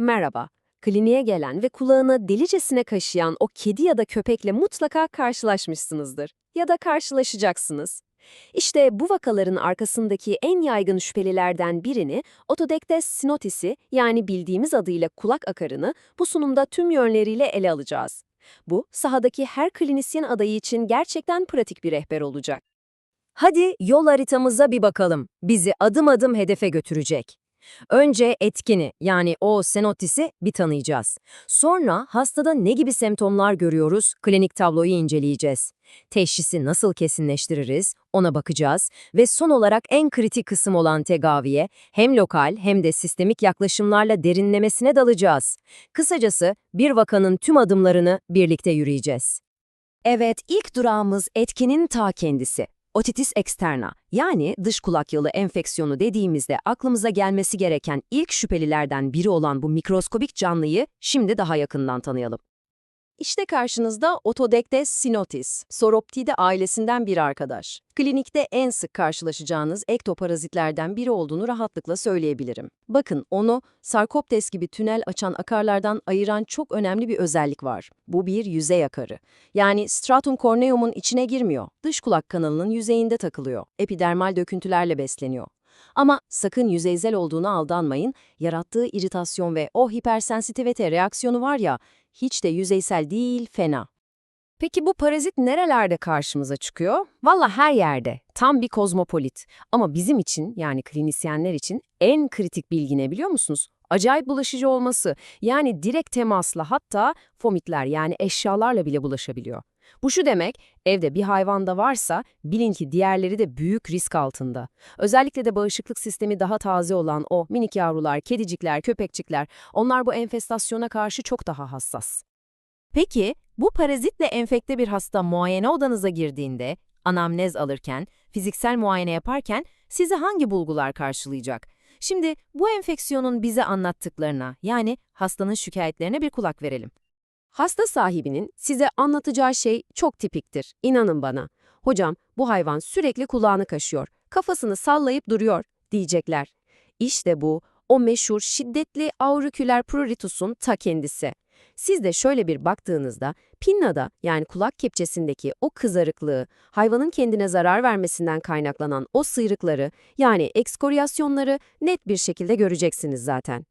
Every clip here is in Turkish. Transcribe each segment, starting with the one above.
Merhaba. Kliniğe gelen ve kulağına delicesine kaşıyan o kedi ya da köpekle mutlaka karşılaşmışsınızdır. Ya da karşılaşacaksınız. İşte bu vakaların arkasındaki en yaygın şüphelilerden birini Otodectes sinotisi yani bildiğimiz adıyla kulak akarını bu sunumda tüm yönleriyle ele alacağız. Bu, sahadaki her klinisyen adayı için gerçekten pratik bir rehber olacak. Hadi yol haritamıza bir bakalım. Bizi adım adım hedefe götürecek. Önce etkini yani o senotisi bir tanıyacağız. Sonra hastada ne gibi semptomlar görüyoruz, klinik tabloyu inceleyeceğiz. Teşhisi nasıl kesinleştiririz, ona bakacağız ve son olarak en kritik kısım olan tedaviye hem lokal hem de sistemik yaklaşımlarla derinlemesine dalacağız. Kısacası bir vakanın tüm adımlarını birlikte yürüyeceğiz. Evet, ilk durağımız etkinin ta kendisi. Otitis externa yani dış kulak yolu enfeksiyonu dediğimizde aklımıza gelmesi gereken ilk şüphelilerden biri olan bu mikroskobik canlıyı şimdi daha yakından tanıyalım. İşte karşınızda Otodectes sinotis, Soroptide ailesinden bir arkadaş. Klinikte en sık karşılaşacağınız ektoparazitlerden biri olduğunu rahatlıkla söyleyebilirim. Bakın onu Sarkoptes gibi tünel açan akarlardan ayıran çok önemli bir özellik var. Bu bir yüzey akarı. Yani stratum corneum'un içine girmiyor. Dış kulak kanalının yüzeyinde takılıyor. Epidermal döküntülerle besleniyor. Ama sakın yüzeysel olduğuna aldanmayın. Yarattığı iritasyon ve o hipersensitivite reaksiyonu var ya, hiç de yüzeysel değil, fena. Peki bu parazit nerelerde karşımıza çıkıyor? Valla her yerde. Tam bir kozmopolit. Ama bizim için yani klinisyenler için en kritik bilgi ne biliyor musunuz? Acayip bulaşıcı olması. Yani direkt temasla hatta fomitler yani eşyalarla bile bulaşabiliyor. Bu şu demek, evde bir hayvan da varsa bilin ki diğerleri de büyük risk altında. Özellikle de bağışıklık sistemi daha taze olan o minik yavrular, kedicikler, köpekçikler, onlar bu enfestasyona karşı çok daha hassas. Peki, bu parazitle enfekte bir hasta muayene odanıza girdiğinde, anamnez alırken, fiziksel muayene yaparken sizi hangi bulgular karşılayacak? Şimdi bu enfeksiyonun bize anlattıklarına, yani hastanın şikayetlerine bir kulak verelim. Hasta sahibinin size anlatacağı şey çok tipiktir. İnanın bana. Hocam bu hayvan sürekli kulağını kaşıyor, kafasını sallayıp duruyor diyecekler. İşte bu o meşhur şiddetli auriküler pruritusun ta kendisi. Siz de şöyle bir baktığınızda pinnada yani kulak kepçesindeki o kızarıklığı, hayvanın kendine zarar vermesinden kaynaklanan o sıyrıkları yani ekskoryasyonları net bir şekilde göreceksiniz zaten.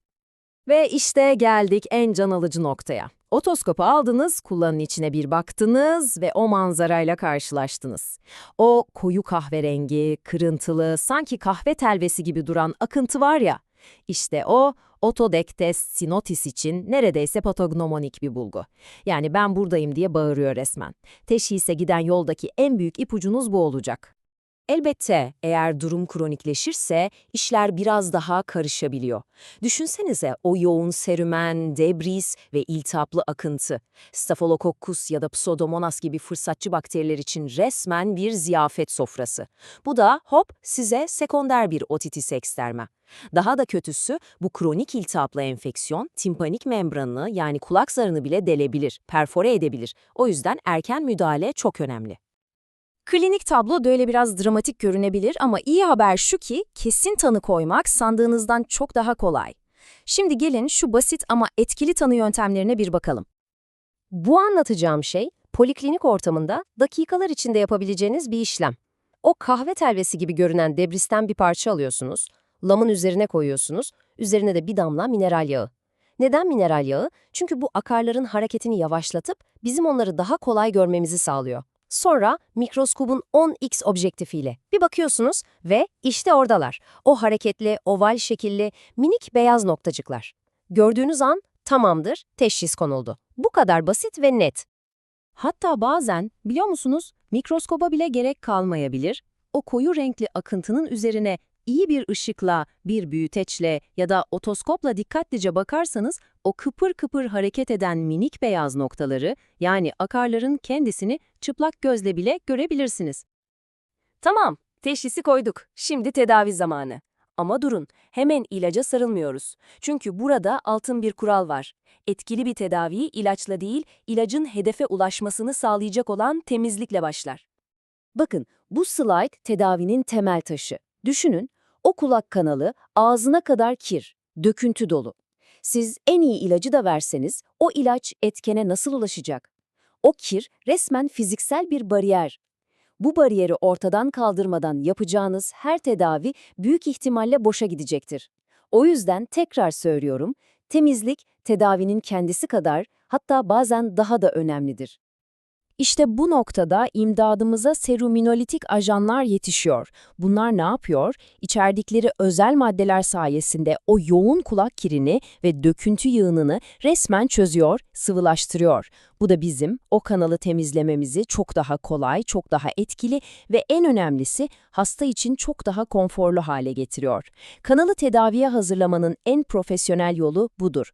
Ve işte geldik en can alıcı noktaya. Otoskopu aldınız, kullanın içine bir baktınız ve o manzarayla karşılaştınız. O koyu kahverengi, kırıntılı, sanki kahve telvesi gibi duran akıntı var ya, işte o Otodectes sinotis için neredeyse patognomonik bir bulgu. Yani ben buradayım diye bağırıyor resmen. Teşhise giden yoldaki en büyük ipucunuz bu olacak. Elbette eğer durum kronikleşirse işler biraz daha karışabiliyor. Düşünsenize o yoğun serümen, debris ve iltihaplı akıntı. Staphylococcus ya da Pseudomonas gibi fırsatçı bakteriler için resmen bir ziyafet sofrası. Bu da hop size sekonder bir otitis eksterma. Daha da kötüsü bu kronik iltihaplı enfeksiyon timpanik membranını yani kulak zarını bile delebilir, perfore edebilir. O yüzden erken müdahale çok önemli. Klinik tablo böyle biraz dramatik görünebilir ama iyi haber şu ki kesin tanı koymak sandığınızdan çok daha kolay. Şimdi gelin şu basit ama etkili tanı yöntemlerine bir bakalım. Bu anlatacağım şey poliklinik ortamında dakikalar içinde yapabileceğiniz bir işlem. O kahve telvesi gibi görünen debristen bir parça alıyorsunuz, lamın üzerine koyuyorsunuz, üzerine de bir damla mineral yağı. Neden mineral yağı? Çünkü bu akarların hareketini yavaşlatıp bizim onları daha kolay görmemizi sağlıyor. Sonra mikroskobun 10x objektifiyle bir bakıyorsunuz ve işte oradalar. O hareketli, oval şekilli, minik beyaz noktacıklar. Gördüğünüz an tamamdır, teşhis konuldu. Bu kadar basit ve net. Hatta bazen biliyor musunuz mikroskoba bile gerek kalmayabilir. O koyu renkli akıntının üzerine iyi bir ışıkla, bir büyüteçle ya da otoskopla dikkatlice bakarsanız o kıpır kıpır hareket eden minik beyaz noktaları yani akarların kendisini çıplak gözle bile görebilirsiniz. Tamam, teşhisi koyduk. Şimdi tedavi zamanı. Ama durun, hemen ilaca sarılmıyoruz. Çünkü burada altın bir kural var. Etkili bir tedavi ilaçla değil, ilacın hedefe ulaşmasını sağlayacak olan temizlikle başlar. Bakın, bu slide tedavinin temel taşı. Düşünün, o kulak kanalı ağzına kadar kir, döküntü dolu. Siz en iyi ilacı da verseniz o ilaç etkene nasıl ulaşacak? O kir resmen fiziksel bir bariyer. Bu bariyeri ortadan kaldırmadan yapacağınız her tedavi büyük ihtimalle boşa gidecektir. O yüzden tekrar söylüyorum, temizlik tedavinin kendisi kadar hatta bazen daha da önemlidir. İşte bu noktada imdadımıza seruminolitik ajanlar yetişiyor. Bunlar ne yapıyor? İçerdikleri özel maddeler sayesinde o yoğun kulak kirini ve döküntü yığınını resmen çözüyor, sıvılaştırıyor. Bu da bizim o kanalı temizlememizi çok daha kolay, çok daha etkili ve en önemlisi hasta için çok daha konforlu hale getiriyor. Kanalı tedaviye hazırlamanın en profesyonel yolu budur.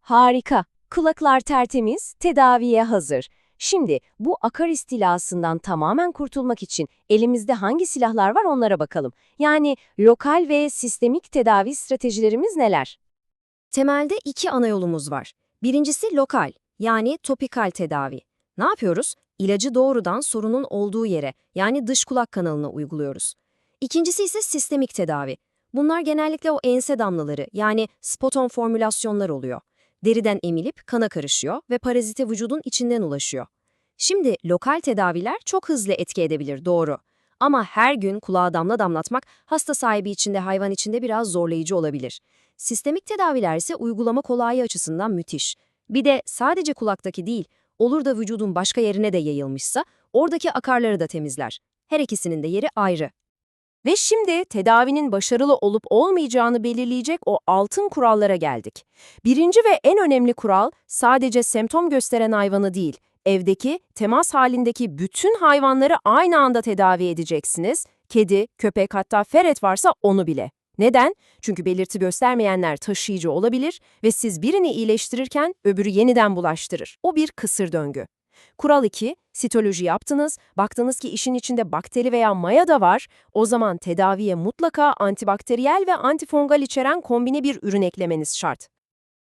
Harika. Kulaklar tertemiz, tedaviye hazır. Şimdi bu akar istilasından tamamen kurtulmak için elimizde hangi silahlar var onlara bakalım. Yani lokal ve sistemik tedavi stratejilerimiz neler? Temelde iki ana yolumuz var. Birincisi lokal, yani topikal tedavi. Ne yapıyoruz? İlacı doğrudan sorunun olduğu yere, yani dış kulak kanalına uyguluyoruz. İkincisi ise sistemik tedavi. Bunlar genellikle o ense damlaları, yani spoton formülasyonlar oluyor. Deriden emilip kana karışıyor ve parazite vücudun içinden ulaşıyor. Şimdi lokal tedaviler çok hızlı etki edebilir, doğru. Ama her gün kulağa damla damlatmak hasta sahibi içinde hayvan içinde biraz zorlayıcı olabilir. Sistemik tedaviler ise uygulama kolaylığı açısından müthiş. Bir de sadece kulaktaki değil, olur da vücudun başka yerine de yayılmışsa oradaki akarları da temizler. Her ikisinin de yeri ayrı. Ve şimdi tedavinin başarılı olup olmayacağını belirleyecek o altın kurallara geldik. Birinci ve en önemli kural sadece semptom gösteren hayvanı değil, evdeki, temas halindeki bütün hayvanları aynı anda tedavi edeceksiniz. Kedi, köpek hatta feret varsa onu bile. Neden? Çünkü belirti göstermeyenler taşıyıcı olabilir ve siz birini iyileştirirken öbürü yeniden bulaştırır. O bir kısır döngü. Kural 2, sitoloji yaptınız, baktınız ki işin içinde bakteri veya maya da var, o zaman tedaviye mutlaka antibakteriyel ve antifongal içeren kombine bir ürün eklemeniz şart.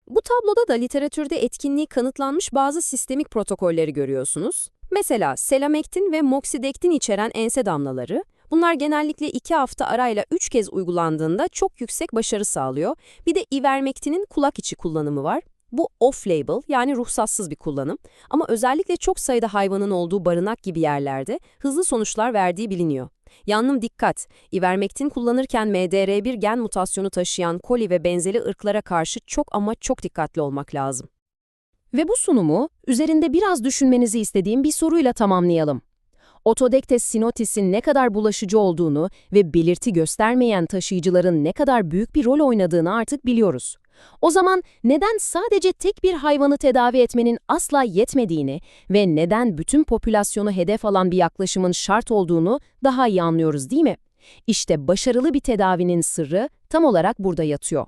Bu tabloda da literatürde etkinliği kanıtlanmış bazı sistemik protokolleri görüyorsunuz. Mesela selamektin ve moksidektin içeren ense damlaları. Bunlar genellikle 2 hafta arayla 3 kez uygulandığında çok yüksek başarı sağlıyor. Bir de ivermektinin kulak içi kullanımı var. Bu off-label yani ruhsatsız bir kullanım ama özellikle çok sayıda hayvanın olduğu barınak gibi yerlerde hızlı sonuçlar verdiği biliniyor. Yanlım dikkat, ivermektin kullanırken MDR1 gen mutasyonu taşıyan koli ve benzeri ırklara karşı çok ama çok dikkatli olmak lazım. Ve bu sunumu üzerinde biraz düşünmenizi istediğim bir soruyla tamamlayalım. Otodektes sinotis'in ne kadar bulaşıcı olduğunu ve belirti göstermeyen taşıyıcıların ne kadar büyük bir rol oynadığını artık biliyoruz. O zaman neden sadece tek bir hayvanı tedavi etmenin asla yetmediğini ve neden bütün popülasyonu hedef alan bir yaklaşımın şart olduğunu daha iyi anlıyoruz değil mi? İşte başarılı bir tedavinin sırrı tam olarak burada yatıyor.